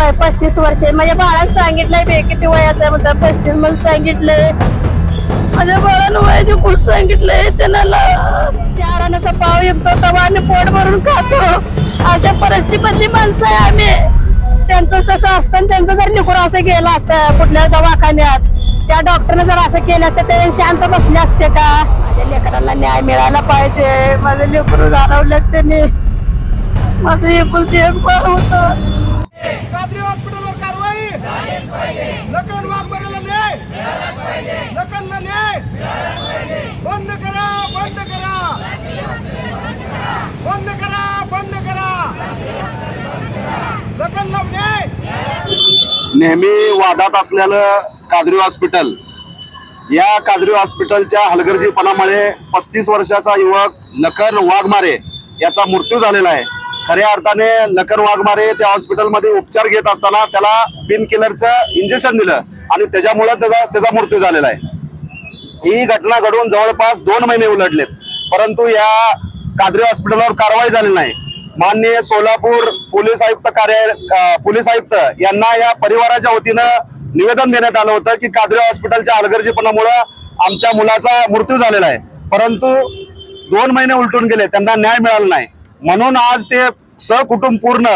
वय पस्तीस वर्ष. माझ्या बाळाला सांगितलंय बे किती वयाचं आहे म्हणतात. पस्तीस मला सांगितलंय. माझ्या बाळानं वयाचे खूप सांगितलंय. त्यांना चार आण्याचा पाव येतो तवा आम्ही पोट भरून खातो. अशा परिस्थितीमधली माणसं आहे आम्ही. त्यांचं तसं असतं त्यांचं जर निघून असं गेलं असतं कुठल्या दवाखान्यात त्या डॉक्टरने जर असं केलं असतं ते शांत बसले असते का? माझ्या लेकरांना न्याय मिळायला पाहिजे. माझं लेकरू जाणवलं त्यांनी माझं एकुलती एक बाळ होतं. कात्री हॉस्पिटलवर कारवाई. लखन वाघमारेला न्याय. लखनला न्याय. बंद करा बंद करा. बंद करा बंद करा. लखनला न्याय. नेहमी वादात असलेलं कादरी हॉस्पिटल या कादरी हॉस्पिटलच्या हलगर्जीपणामुळे पस्तीस वर्षाचा युवक लखन वाघमारे याचा मृत्यू झालेला आहे. खऱ्या अर्थाने लखन वाघमारे त्या हॉस्पिटलमध्ये उपचार घेत असताना त्याला पिन किलरचं इंजेक्शन दिलं आणि त्याच्यामुळे त्याचा त्याचा मृत्यू झालेला आहे. ही घटना घडून जवळपास दोन महिने उलटलेत. परंतु या कादरी हॉस्पिटलवर कारवाई झाली नाही. माननीय सोलापूर पोलीस आयुक्त कार्यालय पोलीस आयुक्त यांना या परिवाराच्या वतीनं निवेदन देण्यात आलं होतं की कादरी हॉस्पिटलच्या हलगर्जीपणामुळं आमच्या मुलाचा मृत्यू झालेला आहे. परंतु दोन महिने उलटून गेले त्यांना न्याय मिळाला नाही. म्हणून आज ते सहकुटुंब पूर्ण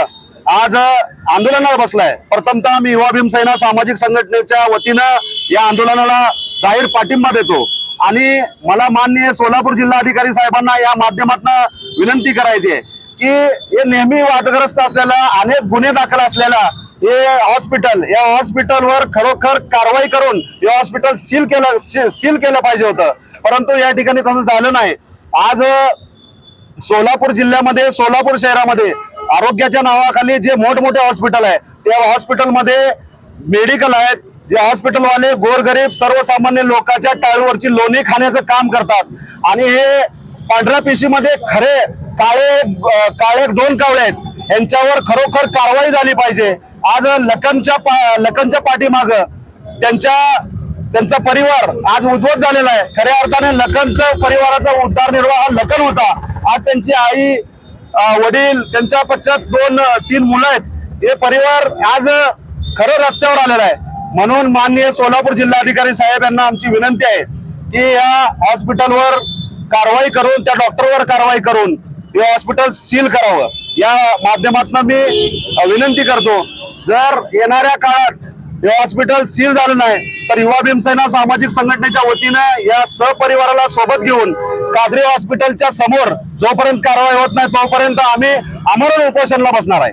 आज आंदोलनाला बसलाय. प्रथमतः मी युवा भीमसेना सामाजिक संघटनेच्या वतीनं या आंदोलनाला जाहीर पाठिंबा देतो. आणि मला माननीय सोलापूर जिल्हाधिकारी साहेबांना या माध्यमातून विनंती करायची आहे की हे नेहमी वादग्रस्त असलेला अनेक गुन्हे दाखल असलेला हे हॉस्पिटल या हॉस्पिटलवर खरोखर कारवाई करून हे हॉस्पिटल सील केलं सील केलं पाहिजे होतं. परंतु या ठिकाणी तसं झालं नाही. आज सोलापूर जिल्ह्यामध्ये सोलापूर शहरामध्ये आरोग्याच्या नावाखाली जे मोठमोठे हॉस्पिटल आहे त्या हॉस्पिटलमध्ये मेडिकल आहेत. जे हॉस्पिटलवाले गोरगरीब सर्वसामान्य लोकांच्या टायरवरची लोणी खाण्याचं काम करतात. आणि हे पांढऱ्या पिशीमध्ये खरे काळे काळे दोन कावळे आहेत. यांच्यावर खरोखर कारवाई झाली पाहिजे. आज लखनच्या पा- लखनच्या पाठीमाग त्यांच्या त्यांचा परिवार आज उद्ध्वस्त झालेला आहे. खऱ्या अर्थाने लखनचा परिवाराचा उद्धारनिर्वाह हा लखन होता. आज त्यांची आई वडील त्यांच्या पश्चात दोन तीन मुलं आहेत. हे परिवार आज खरं रस्त्यावर आलेला आहे. म्हणून माननीय सोलापूर जिल्हाधिकारी साहेब यांना आमची विनंती आहे की या हॉस्पिटलवर कारवाई करून त्या डॉक्टरवर कारवाई करून हे हॉस्पिटल सील करावं. या माध्यमातून मी विनंती करतो जर येणाऱ्या काळात हे हॉस्पिटल सील झालं नाही तर युवा भीमसेना सामाजिक संघटनेच्या वतीनं या सहपरिवाराला सोबत घेऊन कादरी हॉस्पिटलच्या समोर जोपर्यंत कारवाई होत नाही तोपर्यंत आम्ही आमरण उपोषणला बसणार आहे.